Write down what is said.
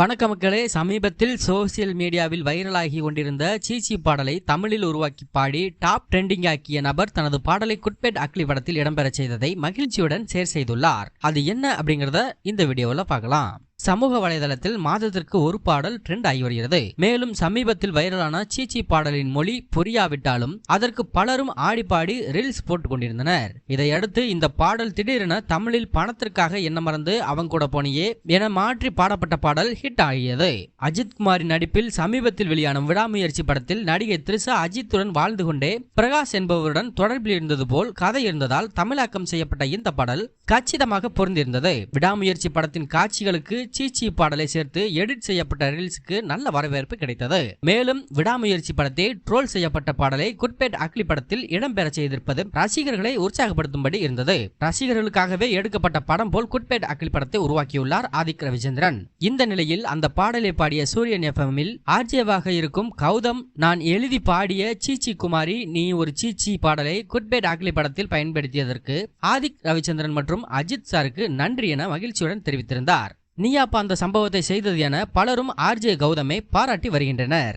வணக்க மக்களே. சமீபத்தில் சோசியல் மீடியாவில் வைரலாகி கொண்டிருந்த சீச்சி பாடலை தமிழில் உருவாக்கி பாடி டாப் ட்ரெண்டிங் ஆக்கிய நபர் தனது பாடலை குட்பெட் அக்லி படத்தில் இடம்பெறச் செய்ததை மகிழ்ச்சியுடன் ஷேர் செய்துள்ளார். அது என்ன அப்படிங்கறத இந்த வீடியோவில் பார்க்கலாம். சமூக வலைதளத்தில் மாதத்திற்கு ஒரு பாடல் ட்ரெண்ட் ஆகி வருகிறது. மேலும் சமீபத்தில் வைரலான சீச்சி பாடலின் மொழி புரியாவிட்டாலும் அதற்கு பலரும் ஆடிப்பாடி ரீல்ஸ் போட்டுக் கொண்டிருந்தனர். இதையடுத்து இந்த பாடல் திடீரென தமிழில் பணத்திற்காக என்ன மறந்து அவன் கூட போனியே என மாற்றி பாடப்பட்ட பாடல் ஹிட் ஆகியது. அஜித் குமாரின் நடிப்பில் சமீபத்தில் வெளியான விடாமுயற்சி படத்தில் நடிகை த்ரிஷா அஜித்துடன் வாழ்ந்து கொண்டே பிரகாஷ் என்பவருடன் தொடர்பில் இருந்தது போல் கதை இருந்ததால் தமிழாக்கம் செய்யப்பட்ட இந்த பாடல் கச்சிதமாக பொருந்திருந்தது விடாமுயற்சி படத்தின் காட்சிகளுக்கு சீச்சி பாடலை சேர்த்து எடிட் செய்யப்பட்ட ரீல்ஸுக்கு நல்ல வரவேற்பு கிடைத்தது. மேலும் விடாமுயற்சி படத்தை ட்ரோல் செய்யப்பட்ட பாடலை குட்பேட் அக்லி படத்தில் இடம்பெற செய்திருப்பது ரசிகர்களை உற்சாகப்படுத்தும்படி இருந்தது. ரசிகர்களுக்காகவே எடுக்கப்பட்ட படம் போல் குட்பேட் அக்லி படத்தை உருவாக்கியுள்ளார் ஆதிக் ரவிச்சந்திரன். இந்த நிலையில் அந்த பாடலை பாடிய சூரியன் எஃப்எம்மில் ஆர்ஜேவாக இருக்கும் கௌதம் நான் எழுதி பாடிய சீச்சி குமாரி நீ ஒரு சீச்சி பாடலை குட்பேட் அக்லி படத்தில் பயன்படுத்தியதற்கு ஆதிக் ரவிச்சந்திரன் மற்றும் அஜித் சாருக்கு நன்றி என மகிழ்ச்சியுடன் தெரிவித்திருந்தார். நீயாப்பா அந்த சம்பவத்தை செய்தது என பலரும் ஆர்ஜே கௌதமை பாராட்டி வருகின்றனர்.